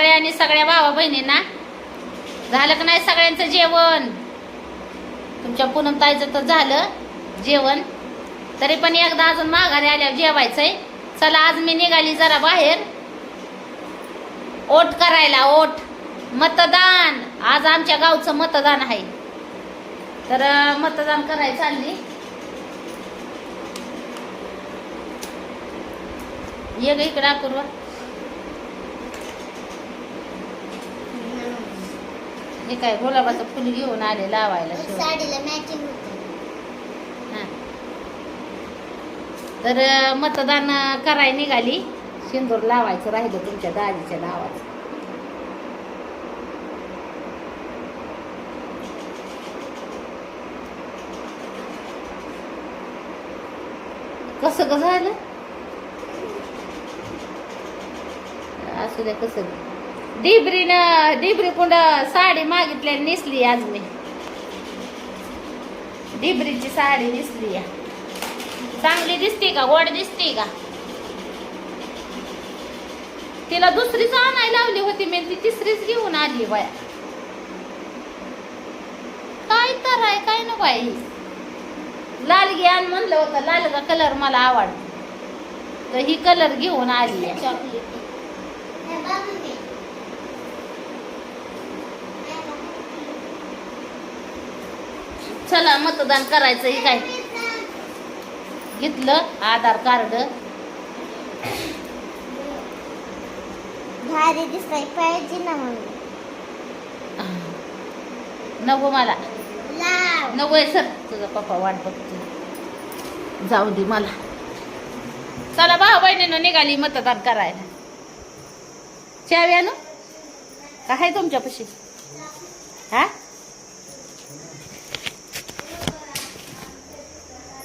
सगळ्यांनी सगळ्या भावा बहिणींना झालं का नाही सगळ्यांचं जेवण? तुमच्या पूनम ताईचं तर झालं जेवण. तरी पण एकदा अजून माघारी आल्यावर जेवायचंय. चला आज मी निघाली जरा बाहेर. ओट करायला ओट. मतदान. आज आमच्या गावचं मतदान आहे. तर मतदान करायला चालली. ये ग इकडं अपूर्वा हे काय गुलाबाचं फुल घेऊन आले लावायला शिवाय. साडीला मॅचिंग होते. हा. तर अं, मतदान अं, करायला निघाली. सिंदूर लावायचं राहिलं तुमच्या दाजीच्या नावाचं कसं ग झालं? असू द्या कसं डिबरीनं डिबरी कुंड साडी मागितल्या नेसली आज मी. डिबरीची साडी दिसली या. चांगली दिसते का? गोड दिसते का? तिला दुसरीच आणायला लावली होती मी ती तिसरीच घेऊन आली बाया. काय तर आहे काय ना बाई लाल घे आण म्हणलं होतं लालचा कलर मला आवडतो. तर ही कलर घेऊन आली आहे. चॉकलेट हे बघ मी. चला मतदान करायचं हे काय? घेतलं आधार कार्ड. भारी दिसाय पाहिजे ना म्हणून. नको मला. नको आहे सर. तुझा पप्पा वाट बघतो जाऊ दे मला. चला भाऊ बहिणीनं निघाली मतदान करायला. चावी आणू का आहे तुमच्यापाशी? हा?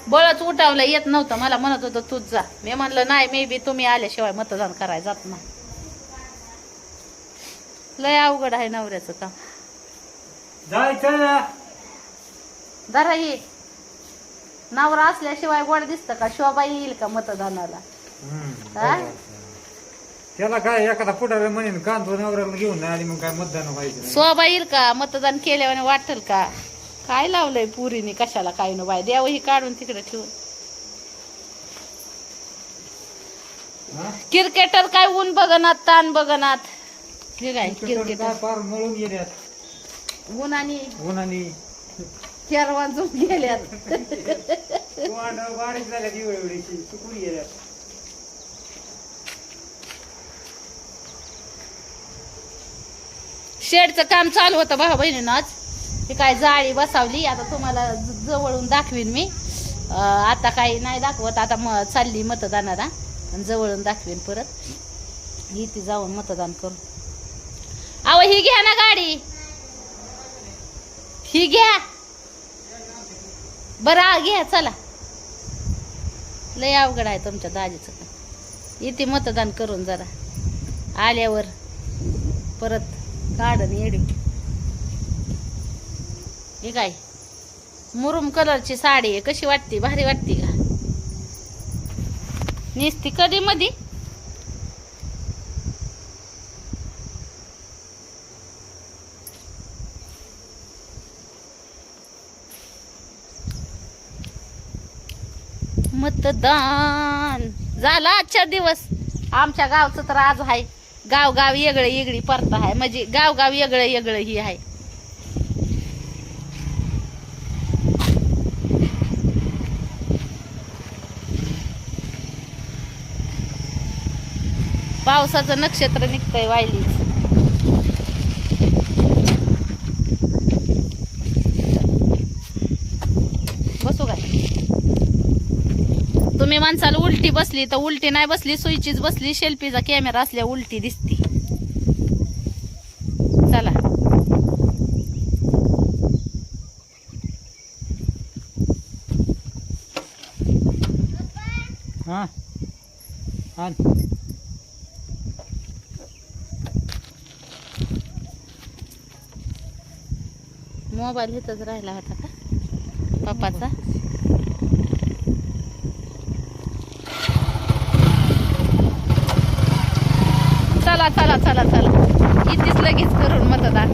बळच उठावलं येत नव्हतं. मला म्हणत होतं तूच जा. मी म्हणलं नाही मे बी तुम्ही आल्याशिवाय मतदान करायला जात नाही. लय अवघड आहे नवऱ्याचं काम. जायचं ना धरा ही. नवरा असल्याशिवाय गोड दिसतं का? शोभा येईल का मतदानाला? हा? त्याला काय एखादा पुढारी म्हणेन कांतो नवऱ्याला घेऊन नाही आली मग काय मतदान व्हायचं नाही. शोभा येईल का? मतदान केल्यावर वाटेल का? काय लावलंय पुरीने कशाला काय न बाय द्यावं ही काढून तिकडे ठेवून? क्रिकेटर काय ऊन बघनात ताण बघनात. हे काय क्रिकेटर मळून गेल्यात. ऊन आणि उन्हाने चार वाजून गेल्यात. वाढ वाढीच झाल्या एवढी एवढीशी सुकून गेल्यात. शेडचं काम चालू होतं भाऊ बहिणीनं आज. ही काय जाळी बसावली आता तुम्हाला जवळून दाखवीन मी. आता काही नाही दाखवत आता म चालली मतदानाला. आणि जवळून दाखवीन परत. इथे जाऊन मतदान करू. अहो ही घ्या ना गाडी. ही घ्या. बरं घ्या चला. लय अवघड आहे तुमच्या दाजीचं इथे मतदान करून जरा. आल्यावर परत काढन येडी. हे काय? मुरुम कलरची साडी आहे. कशी वाटते? भारी वाटते का? नेसती कधी मधी? मतदान झाला आजच्या दिवस. आमच्या गावचं तर आज आहे गाव गाव येगळी परत परता आहे म्हणजे गाव गाव येगळं ही आहे पावसाचं नक्षत्र निघतंय वायलीच बसू काय? तुम्ही माणसाला उलटी बसली तर उलटी नाही बसली सुईचीच बसली शेल्फीचा कॅमेरा असल्या उलटी दिसती. चला. हां. मोबाईल इथंच राहिला होता का? पप्पाचा? चला चला चला चला. येतेच लगेच करून मतदान.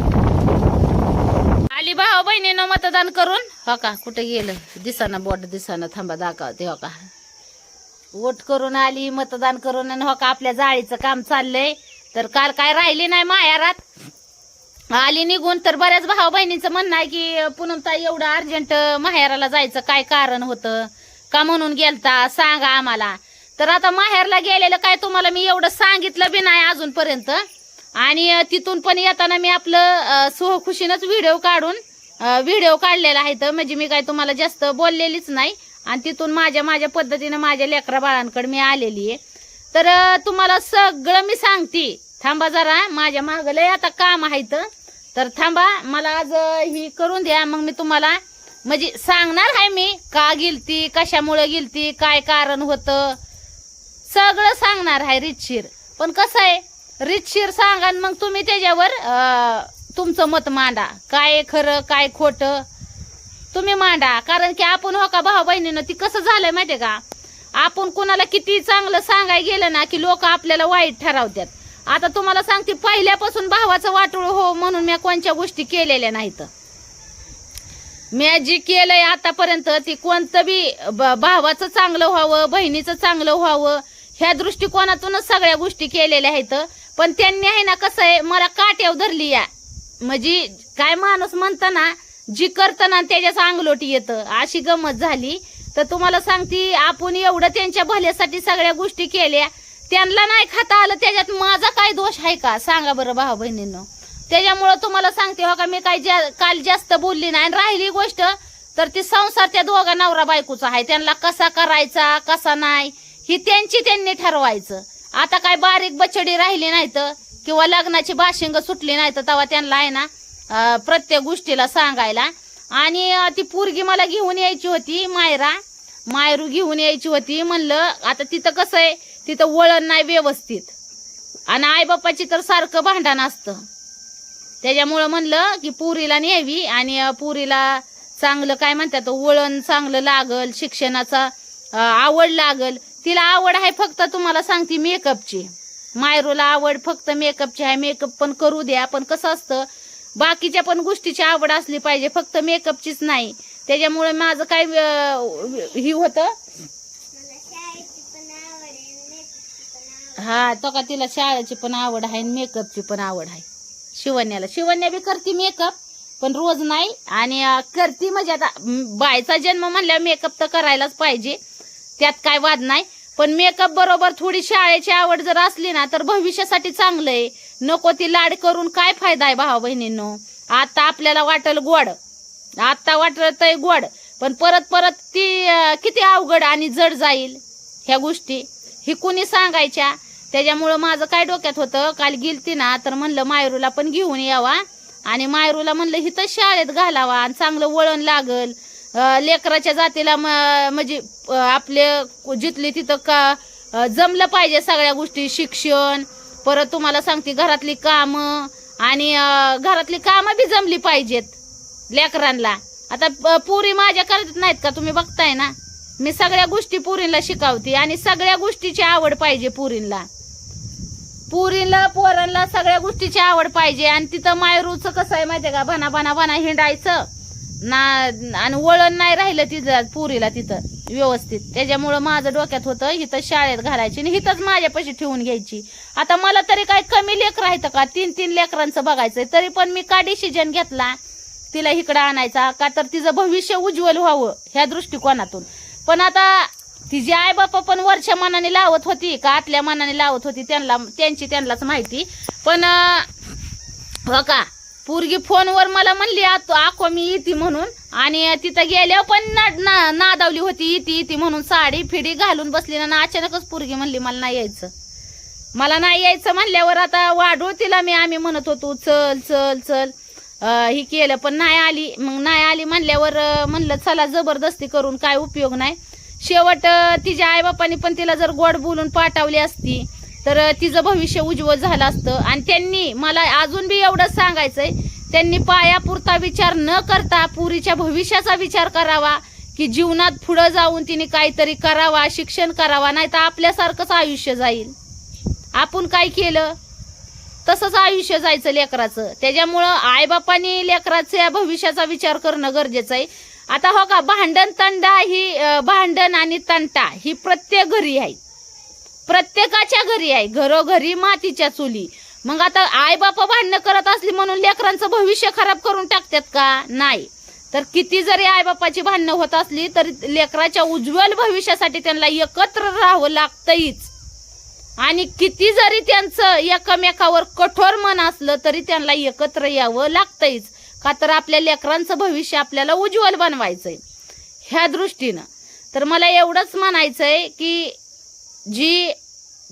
आली भाऊ बहिणीनं मतदान करून? हो का? कुठे गेलं? दिसाना बोट दिसाना थांबा दाखवते हो का? वोट करून आली मतदान करून आणि हो का आपल्या जाळीचं काम चाललंय. तर काल काय राहिली नाही माहेरात आली निघून तर बऱ्याच भाऊ बहिणीचं म्हणणं आहे की पूनमताई एवढं अर्जंट माहेराला जायचं काय कारण होतं? का म्हणून गेलता? सांगा आम्हाला. तर आता माहेरला गेलेलं काय तुम्हाला मी एवढं सांगितलं बी नाही अजूनपर्यंत. आणि तिथून पण येताना मी आपलं सुहखुशीनंच व्हिडिओ काढून व्हिडिओ काढलेला आहे तर म्हणजे मी काय तुम्हाला जास्त बोललेलीच नाही. आणि तिथून माझ्या माझ्या पद्धतीनं माझ्या लेकरा बाळांकडे मी आलेली आहे. तर तुम्हाला सगळं मी सांगते. थांबा जरा माझ्या मागं लय आता काम आहे तर तर थांबा मला आज ही करून द्या. मग मी तुम्हाला म्हणजे सांगणार आहे मी का गेलती कशामुळे गेलती काय कारण होतं. सगळं सांगणार आहे रितशीर. पण कसं आहे रितशीर सांगा आणि मग तुम्ही त्याच्यावर तुमचं मत मांडा. काय खरं काय खोटं तुम्ही मांडा. कारण की आपण हो का भाऊ बहिणीनं ती कसं झालंय माहितीये का? आपण कुणाला किती चांगलं सांगाय गेलं ना की लोक आपल्याला वाईट ठरवतात आता तुम्हाला सांगते पहिल्यापासून भावाचं वाटोळ हो म्हणून मी कोणत्या गोष्टी केलेल्या नाहीत. मी जी केलंय आतापर्यंत ती कोणतं बी भावाचं चांगलं व्हावं बहिणीचं चांगलं व्हावं ह्या दृष्टिकोनातूनच सगळ्या गोष्टी केलेल्या आहेत. पण त्यांनी आहे ना कसं आहे मला काट्याव धरली या. म्हणजे काय माणूस म्हणताना जी करताना त्याच्याच अंगलोटी येतं. अशी गमत झाली. तर तुम्हाला सांगते आपण एवढं त्यांच्या भल्यासाठी सगळ्या गोष्टी केल्या. त्यांना नाही खाता आलं त्याच्यात माझा काय दोष आहे का? सांगा बरं भाऊ बहिणींनो. त्याच्यामुळं तुम्हाला सांगते हो का मी काय जा- काल जास्त बोलली नाही आणि राहिली गोष्ट तर ती संसार त्या दोघा नवरा बायकोचा आहे. त्यांना कसा करायचा कसा नाही ही त्यांची त्यांनी ठरवायचं. आता काय बारीक बछडी राहिली नाही तर किंवा लग्नाची बाशिंग सुटली नाही तर तेव्हा त्यांना आहे ना प्रत्येक गोष्टीला सांगायला. आणि ती पोरगी मला घेऊन यायची होती मायरा. मायरू घेऊन यायची होती म्हणलं आता तिथं कसं आहे तिथं वळण नाही व्यवस्थित. आणि आईबापाची तर सारखं भांडण असतं. त्याच्यामुळं म्हणलं की पुरीला न्यावी आणि पुरीला चांगलं काय म्हणतात वळण चांगलं लागल शिक्षणाचा आवड लागल. तिला आवड आहे फक्त तुम्हाला सांगते मेकअपची. मायरूला आवड फक्त मेकअपची आहे. मेकअप पण करू द्या पण कसं असतं बाकीच्या पण गोष्टीची आवड असली पाहिजे. फक्त मेकअपचीच नाही. त्याच्यामुळे माझं काय ही होतं मला शाळेची पण आवड आहे मेकअपची पण आवड हा तो का तिला शाळेची पण आवड आहे आणि मेकअपची पण आवड आहे. शिवण्याला शिवण्या बी करते मेकअप पण रोज नाही. आणि करते म्हणजे आता बायचा जन्म म्हणल्यावर मेकअप तर करायलाच पाहिजे. त्यात काय वाद नाही. पण मेकअप बरोबर थोडी शाळेची आवड जर असली ना तर भविष्यासाठी चांगलं आहे. नको ती लाड करून काय फायदा आहे भावा बहिणींनो? आता आपल्याला वाटल गोड. आता वाटत गोड. पण परत परत ती किती अवघड आणि जड जाईल ह्या गोष्टी. ही कुणी सांगायच्या? त्याच्यामुळं माझं काय डोक्यात होतं? काल गेलती ना तर म्हणलं मायरूला पण घेऊन यावा. आणि मायरूला म्हणलं हिथं शाळेत घालावा आणि चांगलं वळण लागल. लेकराच्या जातीला म्हणजे आपले जिथले तिथं का जमलं पाहिजे सगळ्या गोष्टी शिक्षण परत तुम्हाला सांगते घरातली कामं आणि घरातली कामं बी जमली पाहिजेत लेकरांना. आता पुरी माझ्या करत नाहीत का? तुम्ही बघताय ना? मी सगळ्या गोष्टी पुरींला शिकवते आणि सगळ्या गोष्टीची आवड पाहिजे पुरींला. पुरीला पोरांना सगळ्या गोष्टीची आवड पाहिजे आणि तिथं मायरूचं कसं आहे माहितीये का? भना भना भना हिंडायचं. ना आणि वळण नाही राहिलं तिथं पुरीला तिथं व्यवस्थित. त्याच्यामुळं माझं डोक्यात होतं इथं शाळेत घालायची आणि इथंच माझ्यापाशी ठेवून घ्यायची. आता मला तरी काय कमी लेकर राहतं का? तीन तीन लेकरांचं बघायचंय. तरी पण मी का डिसिजन घेतला? तिला इकडं आणायचा का? तर तिचं भविष्य उज्ज्वल व्हावं ह्या दृष्टिकोनातून. पण आता तिची आई बापा पण वरच्या मनाने लावत होती का आतल्या मनाने लावत होती त्यांना त्यांची त्यांनाच माहिती. पण हो का पोरगी फोनवर मला म्हणली आतो आको मी येते म्हणून. आणि तिथं गेल्यावर पण ना- ना- नादावली होती इती इती म्हणून साडी फिडी घालून बसली ना ना अचानकच पोरगी म्हणली मला नाही यायचं. मला नाही यायचं म्हणल्यावर आता वाढू तिला मी आम्ही म्हणत होतो चल चल चल. ही केलं पण नाही आली. मग नाही आली म्हणल्यावर म्हणलं चला जबरदस्ती करून काय उपयोग नाही. शेवट तिच्या आईबापांनी पण तिला जर गोड बोलून पाठवली असती तर तिचं भविष्य उज्ज्वल झालं असतं. आणि त्यांनी मला अजून बी एवढंच सांगायचंय त्यांनी पायापुरता विचार न करता पुरीच्या भविष्याचा विचार करावा की जीवनात पुढं जाऊन तिने काहीतरी करावा शिक्षण करावा नाही तर आपल्यासारखंच आयुष्य जाईल. आपण काय केलं? तसंच आयुष्य जायचं लेकराचं. त्याच्यामुळं आईबापानी लेकराच्या भविष्याचा विचार करणं गरजेचं आहे. आता हो का भांडण तंडा ही भांडण आणि तंटा ही प्रत्येक घरी आहे. प्रत्येकाच्या घरी आहे. घरोघरी मातीच्या चुली. मग आता आई बापा भांडणं करत असली म्हणून लेकरांचं भविष्य खराब करून टाकतात का? नाही. तर किती जरी आईबापाची भांडणं होत असली तरी लेकराच्या उज्ज्वल भविष्यासाठी त्यांना एकत्र राहावं लागतंच आणि किती जरी त्यांचं एकमेकावर कठोर मन असलं तरी त्यांना एकत्र यावं लागतंच का तर आपल्या लेकरांचं भविष्य आपल्याला उज्ज्वल बनवायचंय. ह्या दृष्टीनं. तर मला एवढंच म्हणायचंय की जी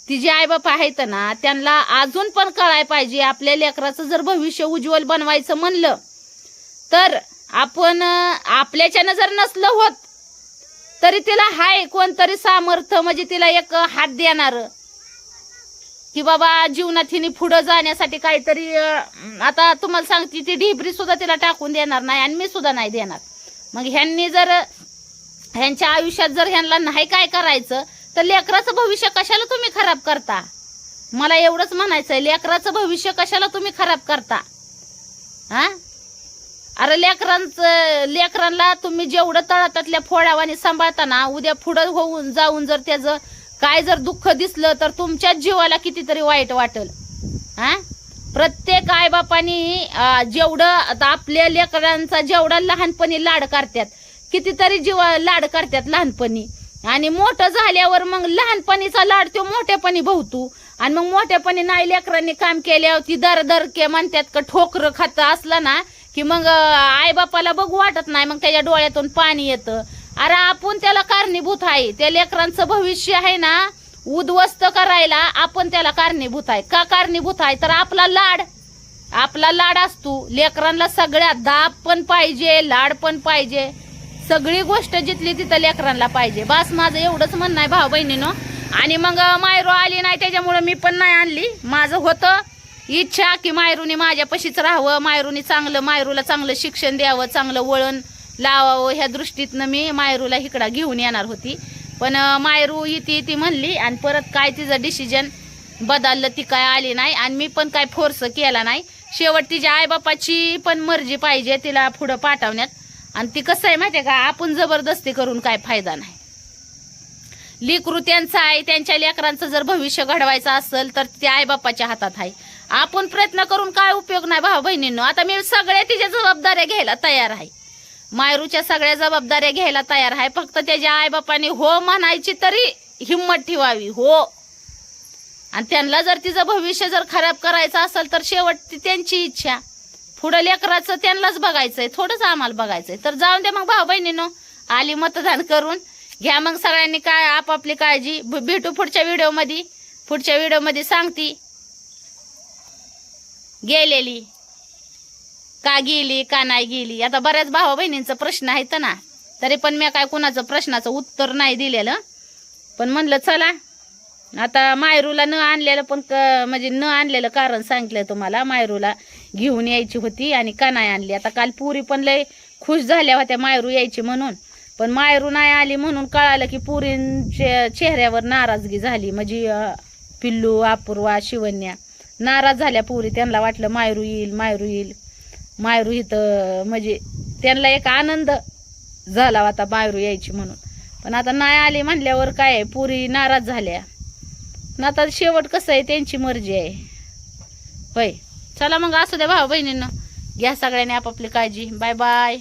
तिचे आईबाप आहेत ना त्यांना अजून पण कळाय पाहिजे आपल्या लेकराचं जर भविष्य उज्ज्वल बनवायचं म्हणलं तर आपण आपल्याच्यानं जर नसलं होत तरी तिला हाय कोणतरी सामर्थ्य म्हणजे तिला एक हात देणारं की बाबा जीवनात हिने पुढं जाण्यासाठी काहीतरी आता तुम्हाला सांगते ती ढिबरी सुद्धा तिला टाकून देणार नाही आणि मी सुद्धा नाही देणार. मग ह्यांनी जर ह्यांच्या आयुष्यात जर ह्यांना नाही काय करायचं तर लेकराचं भविष्य कशाला तुम्ही खराब करता? मला एवढंच म्हणायचं आहे लेकराचं भविष्य कशाला तुम्ही खराब करता? हा? अरे लेकरांचं लेकरांना तुम्ही जेवढं तळातातल्या फोडावाने सांभाळताना उद्या पुढं होऊन जाऊन जर त्याचं काय जर दुःख दिसलं तर तुमच्याच जीवाला कितीतरी वाईट वाटेल. हा? प्रत्येक आईबापानी जेवढं आता आपल्या लेकरांचा जेवढा लहानपणी लाड करतात कितीतरी जीवा लाड करतात लहानपणी. आणि मोठं झाल्यावर मग लहानपणीचा लाड तो मोठ्यापणी भोवतो. आणि मग मोठ्यापणी नाही लेकरांनी काम केल्यावर ती दर दर के म्हणतात का ठोकर खात असलं ना की मग आईबापाला बघू वाटत नाही मग त्याच्या डोळ्यातून पाणी येतं. अरे आपण त्याला कारणीभूत आहे. त्या लेकरांचं भविष्य आहे ना उद्ध्वस्त करायला आपण त्याला कारणीभूत आहे. का कारणीभूत आहे? तर आपला लाड आपला लाड असतो. लेकरांना सगळ्यात दाब पण पाहिजे लाड पण पाहिजे. सगळी गोष्ट जिथली तिथं लेकरांना पाहिजे. बस माझं एवढंच म्हणणं आहे भाऊ बहिणीनो आणि मग मायरू आली नाही त्याच्यामुळं मी पण नाही आणली. माझं होतं इच्छा की मायरूने माझ्यापाशीच राहावं. मायरूने चांगलं मायरूला चांगलं शिक्षण द्यावं चांगलं वळण. लावावं ह्या दृष्टीतनं मी मायरूला इकडं घेऊन येणार होती. पण मायरू इथे ती म्हणली आणि परत काय तिचं डिसिजन बदललं ती काय आली नाही आणि मी पण काय फोर्स केला नाही. शेवट तिच्या आईबापाची पण मर्जी पाहिजे तिला पुढं पाठवण्यात. आणि ती कसं आहे माहितीये का आपण जबरदस्ती करून काय फायदा नाही. लेकरू त्यांचं आहे त्यांच्या लेकरांचं जर भविष्य घडवायचं असेल तर ते आईबापाच्या हातात आहे. आपण प्रयत्न करून काय उपयोग नाही भाऊ बहिणींनो आता मी सगळ्या तिच्या जबाबदाऱ्या घ्यायला तयार आहे. मायरूच्या सगळ्या जबाबदाऱ्या घ्यायला तयार आहे. फक्त त्याच्या आईबापाने हो म्हणायची तरी हिंमत ठेवावी हो. आणि त्यांना जर तिचं भविष्य जर खराब करायचं असेल तर शेवट ती त्यांची इच्छा. पुढं लेकराचं त्यांनाच बघायचंय थोडंच आम्हाला बघायचंय. तर जाऊन दे मग भाऊ बहिणीनो आली मतदान करून. घ्या मग सगळ्यांनी काय आपापली काळजी. भ- भेटू पुढच्या व्हिडिओमध्ये. पुढच्या व्हिडिओमध्ये सांगती. गेलेली. का गेली का नाही गेली? आता बऱ्याच भावा बहिणींचा प्रश्न आहेत ना. तरी पण मी काय कुणाचं प्रश्नाचं उत्तर नाही दिलेलं. पण म्हणलं चला. आता मायरूला न आणलेलं पण क- म्हणजे न आणलेलं कारण सांगितलं तुम्हाला. मायरूला घेऊन यायची होती आणि का नाही आणली? आता काल पुरी पण लय खुश झाल्या होत्या मायरू यायची म्हणून. पण मायरू नाही आली म्हणून कळालं की पुरींच्या चेहऱ्यावर नाराजगी झाली. म्हणजे पिल्लू अपूर्वा शिवन्या नाराज झाल्या पुरी. त्यांना वाटलं मायरू येईल मायरू येईल. मायरू इथं म्हणजे त्यांना एक आनंद झाला आता मायरू यायची म्हणून. पण आता नाही आली म्हणल्यावर काय आहे, पुरी नाराज झाल्या. ना आता शेवट कसं आहे? त्यांची मर्जी आहे. होय. चला मग असू द्या भाऊ बहिणींना घ्या सगळ्यांनी आपापली काळजी. Bye bye